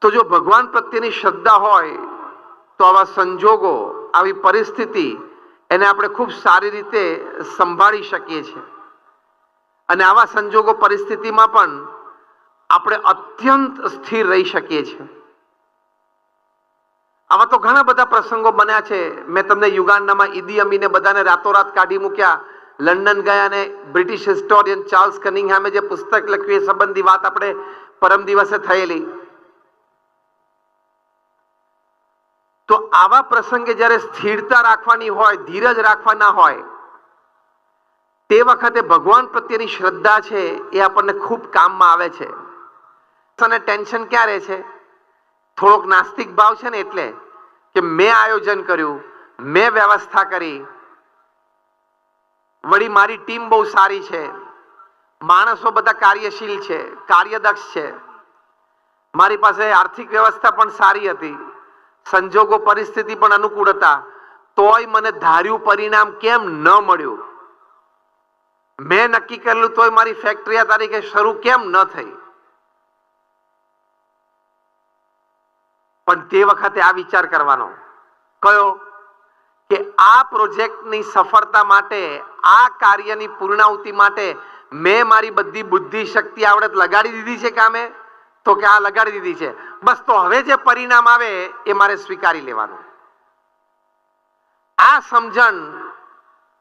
તો જો ભગવાન પ્રત્યેની શ્રદ્ધા હોય, તો આવા સંજોગો, આવી પરિસ્થિતિ એને આપણે ખૂબ સારી રીતે સંભાળી શકીએ છીએ. અને આવા સંજોગો પરિસ્થિતિમાં પણ આપણે અત્યંત સ્થિર રહી શકીએ છીએ. આવા તો ઘણા બધા પ્રસંગો બન્યા છે. મેં તમને યુગાન્ડામાં ઈદી અમીને બધાને રાતોરાત કાઢી મૂક્યા. લંડન ગયા અને બ્રિટિશ હિસ્ટોરિયન ચાર્લ્સ કનિંગહામે જે પુસ્તક લખ્યું એ સંબંધી વાત આપણે પરમ દિવસે થયેલી. તો આવા પ્રસંગે જ્યારે સ્થિરતા રાખવાની હોય, ધીરજ રાખવાના હોય, તે વખતે ભગવાન પ્રત્યેની શ્રદ્ધા છે એ આપણને ખૂબ કામમાં આવે છે. અને ટેન્શન ક્યારે છે? થોડોક નાસ્તિક ભાવ છે ને એટલે કે મેં આયોજન કર્યું, મેં વ્યવસ્થા કરી, વળી મારી ટીમ બહુ સારી છે, માણસો બધા કાર્યશીલ છે, કાર્યદક્ષ છે, મારી પાસે આર્થિક વ્યવસ્થા પણ સારી હતી. સંજોગો પરિસ્થિતિ પણ અનુકૂળ હતા. તોય મને ધાર્યું પરિણામ કેમ ન મળ્યું? મેં નક્કી કરેલું તોય મારી ફેક્ટરી તારીખે શરૂ કેમ ન થઈ? પણ તે વખતે આ વિચાર કરવાનો. કયો? કે આ પ્રોજેક્ટની સફળતા માટે, આ કાર્યની પૂર્ણાહુતિ માટે મેં મારી બધી બુદ્ધિ શક્તિ આવડત લગાડી દીધી છે કામે? તો કે આ લગાડી દીધી છે. બસ તો હવે જે પરિણામ આવે એ મારે સ્વીકારી લેવાનું. આ સમજણ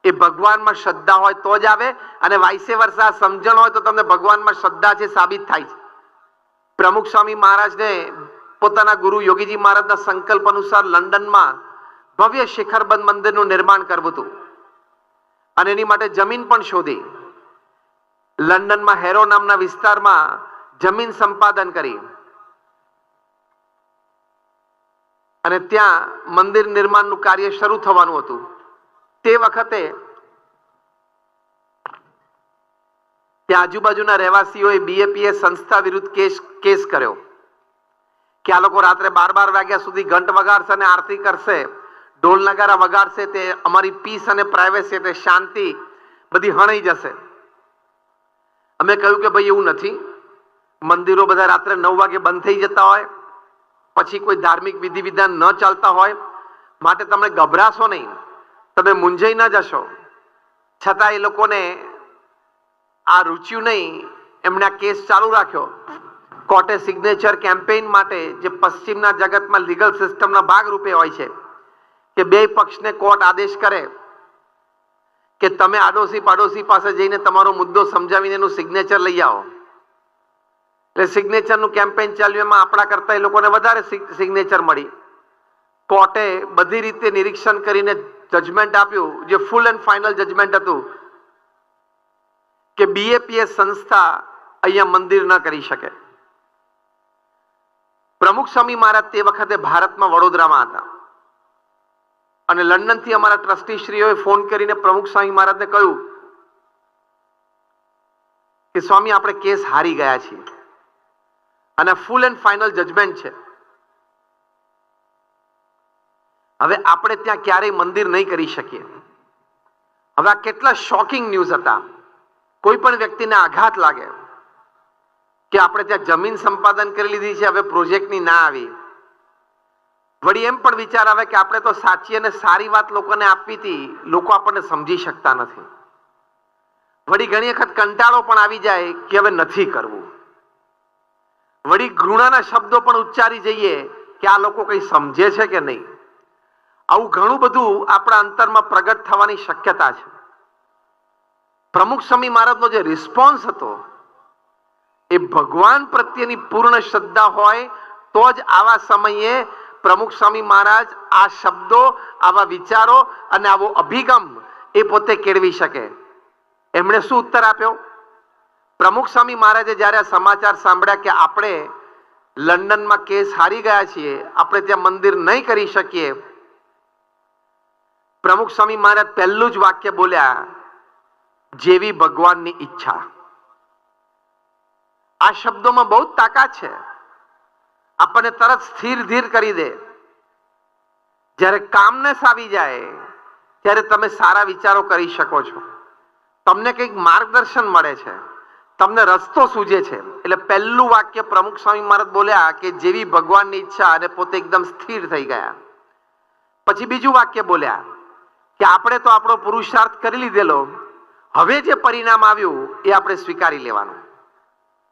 એ ભગવાનમાં શ્રદ્ધા હોય તો જ આવે અને વાઇસે વર્ષા સમજણ હોય તો તમને ભગવાનમાં શ્રદ્ધા છે સાબિત થાય છે. પ્રમુખ સ્વામી મહારાજને પોતાના ગુરુ યોગીજી મહારાજના સંકલ્પ અનુસાર લંડનમાં ભવ્ય શિખરબંધ મંદિરનું નિર્માણ કરવું હતું. અને એની માટે જમીન પણ શોધી. લંડનમાં હેરો નામના વિસ્તારમાં જમીન સંપાદન કરી. અને ત્યાં મંદિર નિર્માણનું કાર્ય શરૂ થવાનું હતું. તે વખતે ત્યાં આજુબાજુના રહેવાસીઓએ બીએપીએ સંસ્થા વિરુદ્ધ કેસ કેસ કર્યો. કે આ લોકો રાત્રે બાર બાર વાગ્યા સુધી ઘંટ વગાડશે અને આરતી કરશે, ઢોલ નગારા વગાડશે, તે અમારી પીસ અને પ્રાઇવેસી એટલે શાંતિ બધી હણાઈ જશે. અમે કહ્યું કે ભાઈ એવું નથી. મંદિરો બધા રાત્રે નવ વાગે બંધ થઈ જતા હોય. પછી કોઈ ધાર્મિક વિધિ વિધાન ન ચાલતા હોય. માટે તમે ગભરાશો નહીં. તમે મૂંઝાઈ ન જશો. છતાં એ લોકોને આ રૂચ્યું નહીં. એમણે આ કેસ ચાલુ રાખ્યો. કોર્ટે સિગ્નેચર કેમ્પેઇન માટે જે પશ્ચિમના જગતમાં લીગલ સિસ્ટમના ભાગરૂપે હોય છે, કે બે પક્ષને કોર્ટ આદેશ કરે, કે તમે આડોશી પાડોશી પાસે જઈને તમારો મુદ્દો સમજાવીને એનું સિગ્નેચર લઈ આવો. એટલે સિગ્નેચરનું કેમ્પેન ચાલ્યું, એમાં આપણા કરતા એ લોકોને વધારે સિગ્નેચર મળી. કોર્ટે બધી રીતે નિરીક્ષણ કરીને જજમેન્ટ આપ્યું, જે ફૂલ એન્ડ ફાઇનલ જજમેન્ટ હતું, કે બીએપીએસ સંસ્થા અહીંયા મંદિર ન કરી શકે. પ્રમુખ સ્વામી મહારાજ તે વખતે ભારતમાં વડોદરામાં હતા. અને લંડનથી અમારા ટ્રસ્ટીશ્રીઓએ ફોન કરીને પ્રમુખ સ્વામી મહારાજને કહ્યું કે સ્વામી, આપણે કેસ હારી ગયા છીએ. અને ફૂલ એન્ડ ફાઇનલ જજમેન્ટ છે. હવે આપણે ત્યાં ક્યારેય મંદિર નહીં કરી શકીએ. હવે આ કેટલા શોકિંગ ન્યૂઝ હતા. કોઈ પણ વ્યક્તિને આઘાત લાગે કે આપણે ત્યાં જમીન સંપાદન કરી લીધી છે, હવે પ્રોજેક્ટની ના આવી. વળી એમ પણ વિચાર આવે કે આપણે તો સાચી અને સારી વાત લોકોને આપવી હતી, લોકો આપણને સમજી શકતા નથી. વળી ઘણી વખત કંટાળો પણ આવી જાય કે હવે નથી કરવું. વળી ઘૃણાના શબ્દો પણ ઉચ્ચારી જઈએ કે આ લોકો કંઈ સમજે છે કે નહીં. આવું ઘણું બધું આપણા અંતરમાં પ્રગટ થવાની શક્યતા છે. પ્રમુખ સ્વામી મહારાજનો જે રિસ્પોન્સ હતો, એ ભગવાન પ્રત્યેની પૂર્ણ શ્રદ્ધા હોય તો જ આવા સમયે પ્રમુખ સ્વામી મહારાજ આ શબ્દો, આવા વિચારો અને આવો અભિગમ એ પોતે કેળવી શકે. એમણે શું ઉત્તર આપ્યો? પ્રમુખ સ્વામી મહારાજે જ્યારે સમાચાર સાંભળ્યા કે આપણે લંડનમાં કેસ હારી ગયા છીએ, આપણે ત્યાં મંદિર નહીં કરી શકીએ, પ્રમુખ સ્વામી મહારાજ પહેલું જ વાક્ય બોલ્યા, જેવી ભગવાનની ઈચ્છા. આ શબ્દોમાં બહુ તાકાત છે. આપણને તરત સ્થિર ધીર કરી દે. જ્યારે કામનેસ આવી જાય, ત્યારે તમે સારા વિચારો કરી શકો છો. તમને કંઈક માર્ગદર્શન મળે છે. તમને રસ્તો સૂજે છે. એટલે પહેલું વાક્ય પ્રમુખ સ્વામી મહારાજ બોલ્યા કે જેવી ભગવાનની ઈચ્છા અને પોતે એકદમ સ્થિર થઈ ગયા. પછી બીજું વાક્ય બોલ્યા કે આપણે તો આપણો પુરુષાર્થ કરી લીધેલો. હવે જે પરિણામ આવ્યું એ આપણે સ્વીકારી લેવાનું.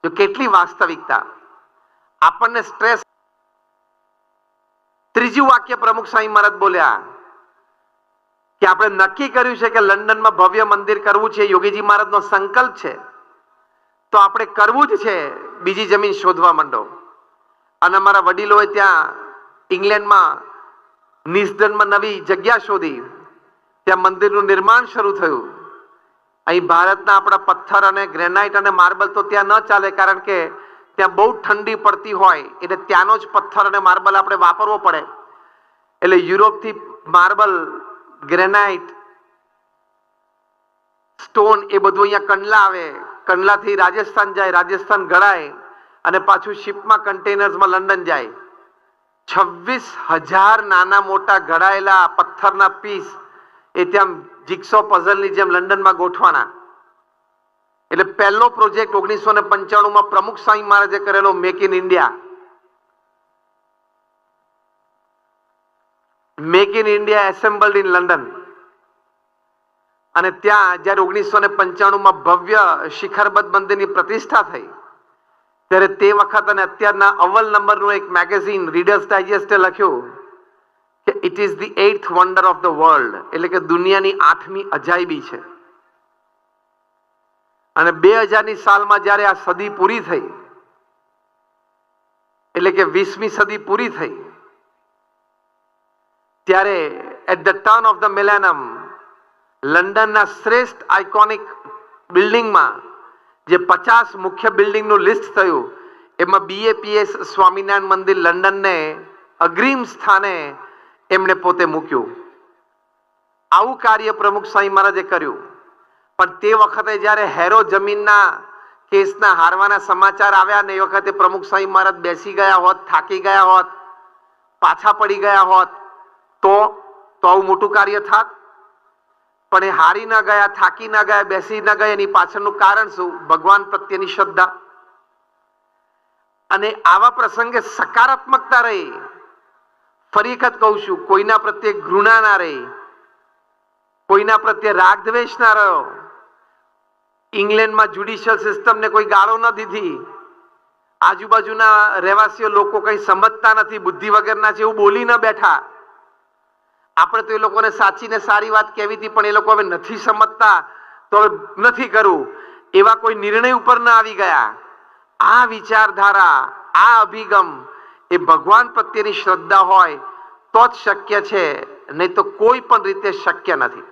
તો કેટલી વાસ્તવિકતા. આપણને સ્ટ્રેસ ત્રીજું વાક્ય પ્રમુખ સ્વામી મહારાજ બોલ્યા કે આપણે નક્કી કર્યું છે કે લંડનમાં ભવ્ય મંદિર કરવું છે. યોગીજી મહારાજનો સંકલ્પ છે. તો આપણે કરવું જ છે બીજી જમીન શોધવા માંડો. અને અમારા વડીલોએ ત્યાં ઇંગ્લેન્ડમાં નિસ્દનમાં નવી જગ્યા શોધી. ત્યાં મંદિરનું નિર્માણ શરૂ થયું. અહીં ભારતના આપણા પથ્થર અને ગ્રેનાઇટ અને માર્બલ તો ત્યાં ન ચાલે, કારણ કે ત્યાં બહુ ઠંડી પડતી હોય. એટલે ત્યાંનો જ પથ્થર અને માર્બલ આપણે વાપરવો પડે. એટલે યુરોપથી માર્બલ, ગ્રેનાઇટ, સ્ટોન એ બધું અહીંયા કંડલા આવે. કંડલાથી રાજસ્થાન જાય, રાજસ્થાન ગળાય અને પાછું શિપમાં કન્ટેનર્સમાં લંડન જાય. છવ્વીસ હજાર નાના મોટા ઘડાયેલા પથ્થરના પીસ એ ત્યાં જીક્સો પઝલની જેમ લંડનમાં ગોઠવાના. એટલે પહેલો પ્રોજેક્ટ ઓગણીસો ને પંચાણુંમાં પ્રમુખ સ્વામી મહારાજે કરેલો make in India make in India assembled in London અને ત્યાં જ્યારે ઓગણીસો ને પંચાણુંમાં ભવ્ય શિખરબદ્ધ મંદિરની પ્રતિષ્ઠા થઈ, ત્યારે તે વખત અને અત્યારના અવ્વલ નંબરનું એક મેગેઝિન રીડર્સ ડાયજેસ્ટે લખ્યું કે it is the eighth wonder of the world એટલે કે દુનિયાની આઠમી અજાયબી છે. અને બે હજારની સાલમાં જ્યારે આ સદી પૂરી થઈ, એટલે કે વીસમી સદી પૂરી થઈ, ત્યારે at the turn of the millennium લંડનના શ્રેષ્ઠ આઇકોનિક બિલ્ડિંગમાં જે પચાસ મુખ્ય બિલ્ડિંગનું લિસ્ટ થયું, એમાં બીએપીએસ સ્વામિનારાયણ મંદિર લંડનને અગ્રીમ સ્થાને એમણે પોતે મૂક્યું. આવું કાર્ય પ્રમુખ સ્વામી મહારાજે કર્યું. પણ તે વખતે જ્યારે હેરો જમીનના કેસના હારવાના સમાચાર આવ્યા ને એ વખતે પ્રમુખ સ્વામી મહારાજ બેસી ગયા હોત, થાકી ગયા હોત, પાછા પડી ગયા હોત, તો તો આવું મોટું કાર્ય થાત? પણ એ હારી ના ગયા, થાકી ન ગયા, બેસી ના ગયા, એની પાછળનું કારણ શું? ભગવાન પ્રત્યેની શ્રદ્ધા. અને આવા પ્રસંગે સકારાત્મકતા રહે. ફરી વખત કહું છું, કોઈના પ્રત્યે ઘૃણા ના રહે. કોઈના પ્રત્યે રાગ દ્વેષ ના રહ્યો ઇંગ્લેન્ડમાં જ્યુડિશિયલ સિસ્ટમને કોઈ ગાળો ન દીધી. આજુબાજુના રહેવાસીઓ લોકો કંઈ સમજતા નથી, બુદ્ધિ વગરના છે, એવું બોલી ન બેઠા. આપણે તો એ લોકોને સાચી ને સારી વાત કહેવી હતી, પણ એ લોકો હવે નથી સમજતા, તો હવે નથી કરવું એવા કોઈ નિર્ણય ઉપર ન આવી ગયા. આ વિચારધારા, આ અભિગમ એ ભગવાન પ્રત્યેની શ્રદ્ધા હોય તો જ શક્ય છે, નહીં તો કોઈ પણ રીતે શક્ય નથી.